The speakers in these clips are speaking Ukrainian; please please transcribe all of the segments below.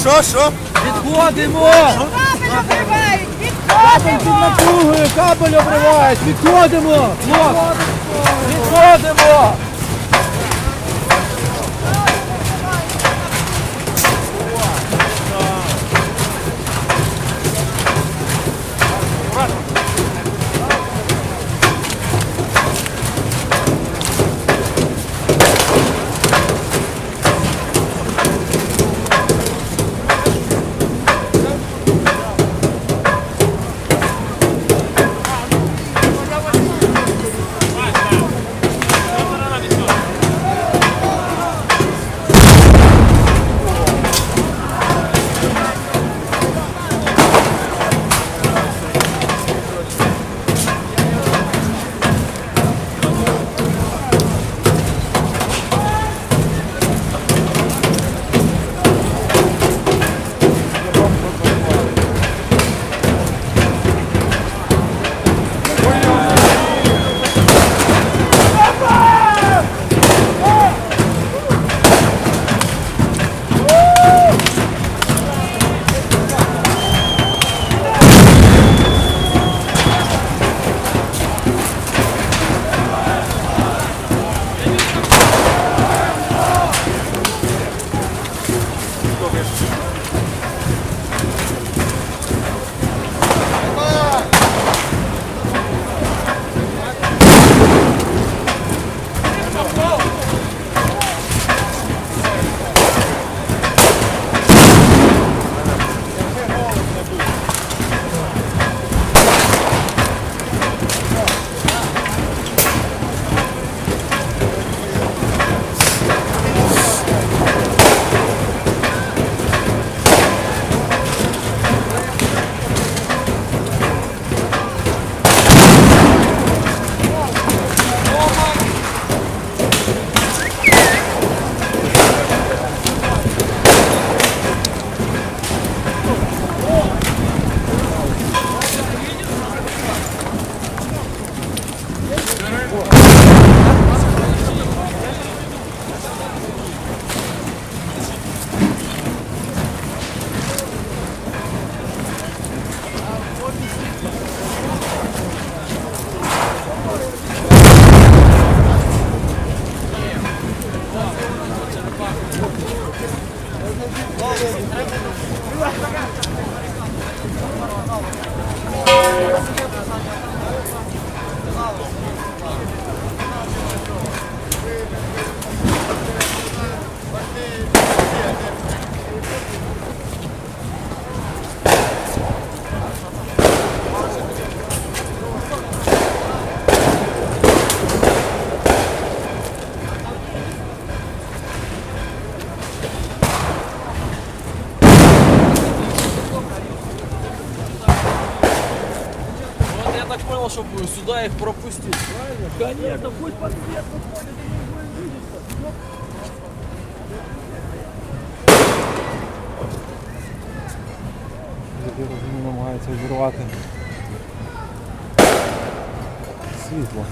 Що, що? Відходимо! Кабель Кабель під напругою, кабель обривають! Відходимо! Хлоп! Відходимо! Сюда их пропустить, правильно? Конечно, пусть под свет Я розумію, намагається обірвати світло.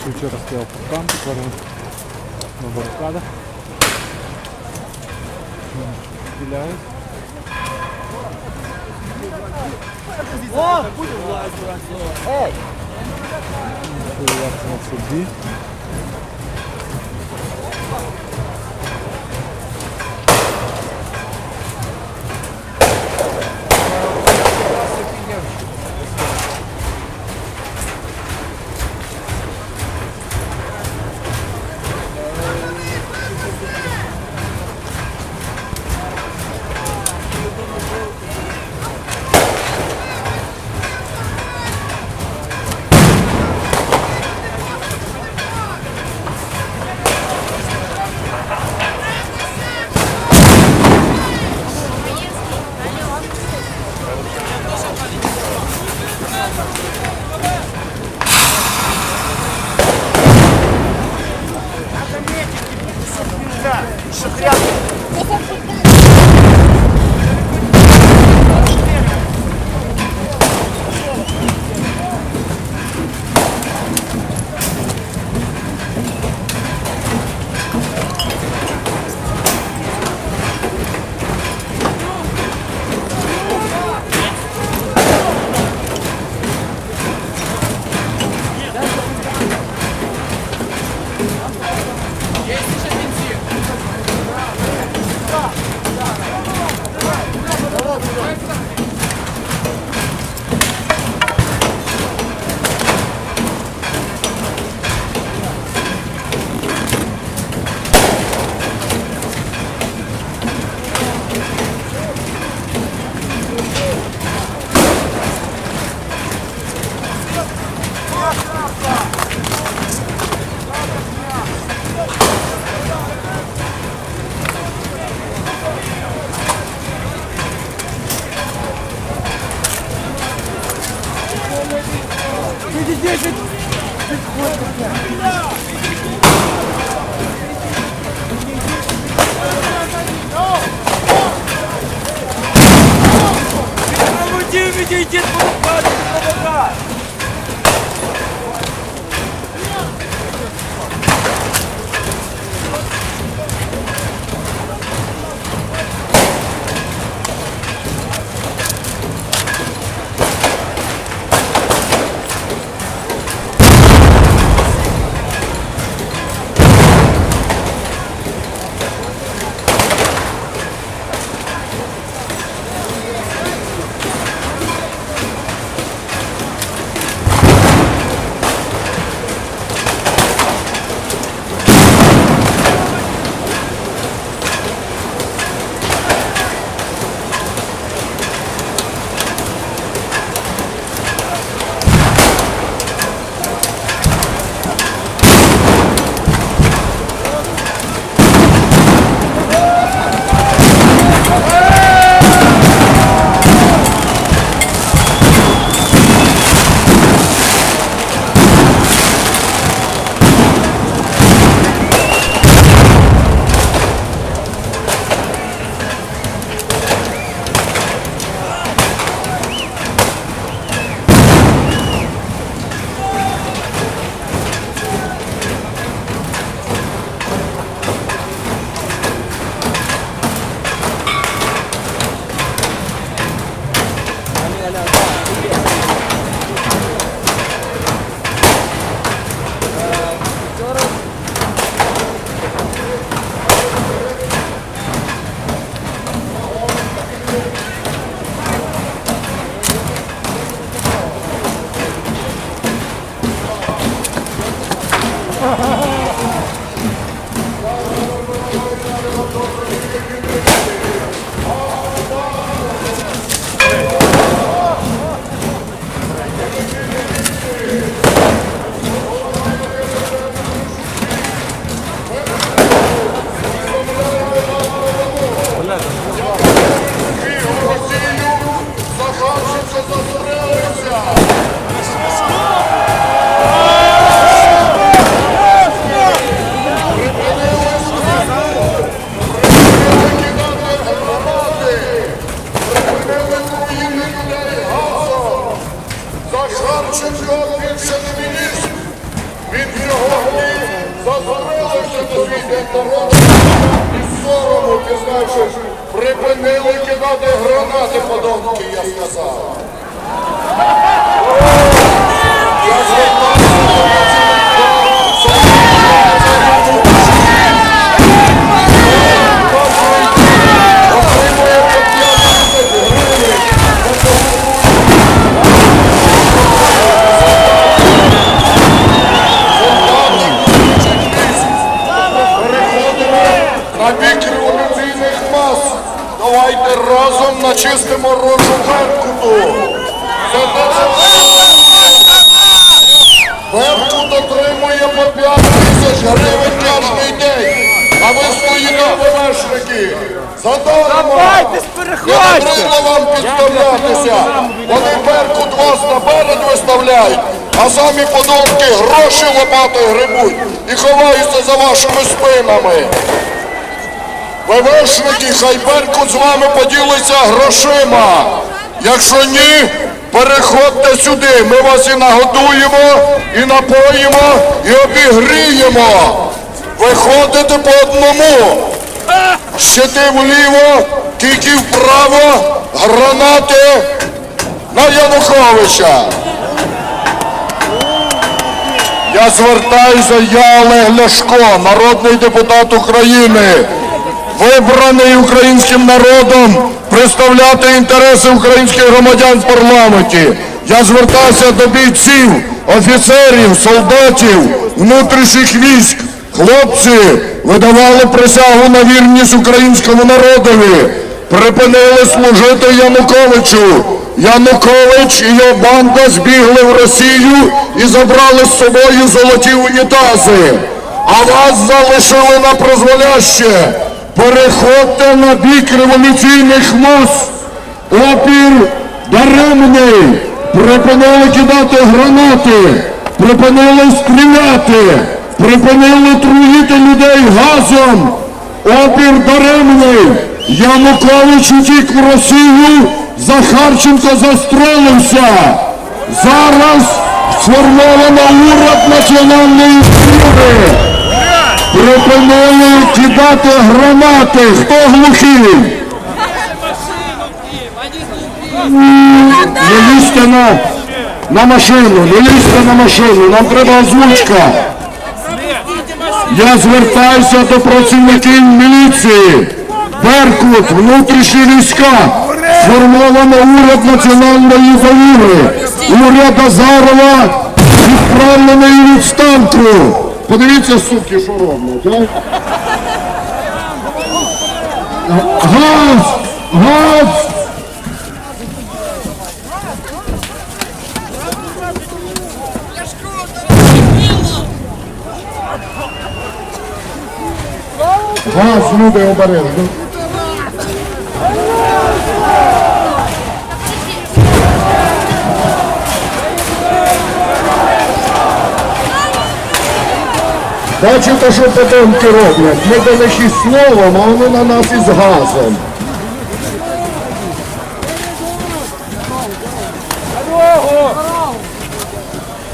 Що вчора стояв паркан, тепер він на барикадах. Стріляють. О, будем влазить. Эй! Шукряк. На собі. Свій і сорому, пізнавши, припинили кидати гранати подонки, я сказав. Беркут отримує по 5 тисяч гривень кожний день. А ви стоїте ВВшники. Задармо. Не потрібно вам підставлятися. Вони Беркут вас наперед виставляють, а самі подонки гроші лопатою грибуть і ховаються за вашими спинами. ВВшники, хай Беркут з вами поділиться грошима. Якщо ні, переходьте сюди. Ми вас і нагодуємо, і напоїмо, і обігріємо. Виходите по одному. Щити вліво, тільки вправо, гранати на Януковича. Я звертаюся, я Олег Ляшко, народний депутат України, вибраний українським народом представляти інтереси українських громадян в парламенті. Я звертаюся до бійців, офіцерів, солдатів, внутрішніх військ. Хлопці видавали присягу на вірність українському народові, припинили служити Януковичу. Янукович і його банда збігли в Росію і забрали з собою золоті унітази. А вас залишили на прозволяще. Переходьте на бік революційних мус. Опір даремний. Припинили кидати гранати. Припинили стріляти. Припинили труїти людей газом. Опір даремний. Янукович утік в Росію, Захарченко застрелився. Зараз сформовано уряд національної сили. Припинили кидати гранати. Хто глухий? Не лізьте на, на машину, не лізьте на машину, нам треба озвучка. Я звертаюся до працівників міліції. Беркут, внутрішні війська. Сформовано уряд національної довіри. Уряд Азарова відправлений у відставку. Подивіться, суки, що роблять. а? Газ! Газ! Газ, люди обережно. Бачите, що потомки роблять? Ми дали словом, а вони на нас із газом.